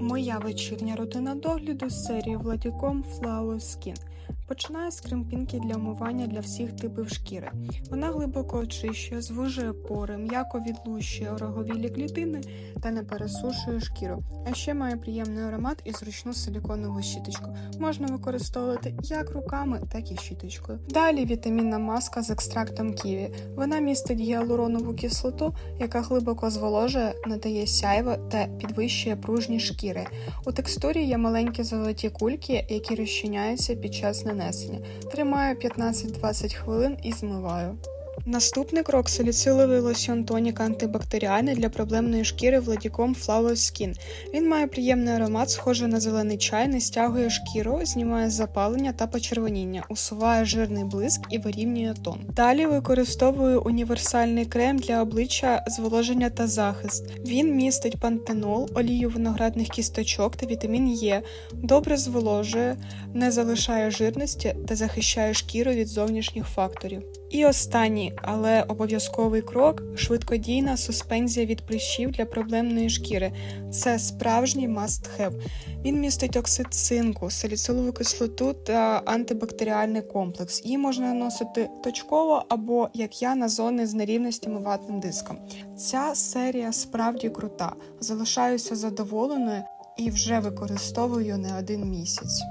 Моя вечірня рутина догляду серії Владіком Flower Skin. Починаю з кремпінки для омивання для всіх типів шкіри. Вона глибоко очищує, звужує пори, м'яко відлущує ороговілі клітини та не пересушує шкіру. А ще має приємний аромат і зручну силіконову щіточку. Можна використовувати як руками, так і щіточкою. Далі вітамінна маска з екстрактом ківі. Вона містить гіалуронову кислоту, яка глибоко зволожує, надає сяйво та підвищує пружність шкіри. У текстурі є маленькі золоті кульки, які розчиняються під час нанесення. Тримаю 15-20 хвилин і змиваю. Наступний крок саліциловий лосьон тонік антибактеріальний для проблемної шкіри Владіком Flower Skin. Він має приємний аромат, схожий на зелений чай, не стягує шкіру, знімає запалення та почервоніння, усуває жирний блиск і вирівнює тон. Далі використовую універсальний крем для обличчя, зволоження та захист. Він містить пантенол, олію виноградних кісточок та вітамін Е, добре зволожує, не залишає жирності та захищає шкіру від зовнішніх факторів. І останній, але обов'язковий крок швидкодійна суспензія від прищів для проблемної шкіри. Це справжній must have. Він містить оксид цинку, саліцилову кислоту та антибактеріальний комплекс. Її можна наносити точково або, як я, на зони з нерівностями ватним диском. Ця серія справді крута. Залишаюся задоволеною і вже використовую не один місяць.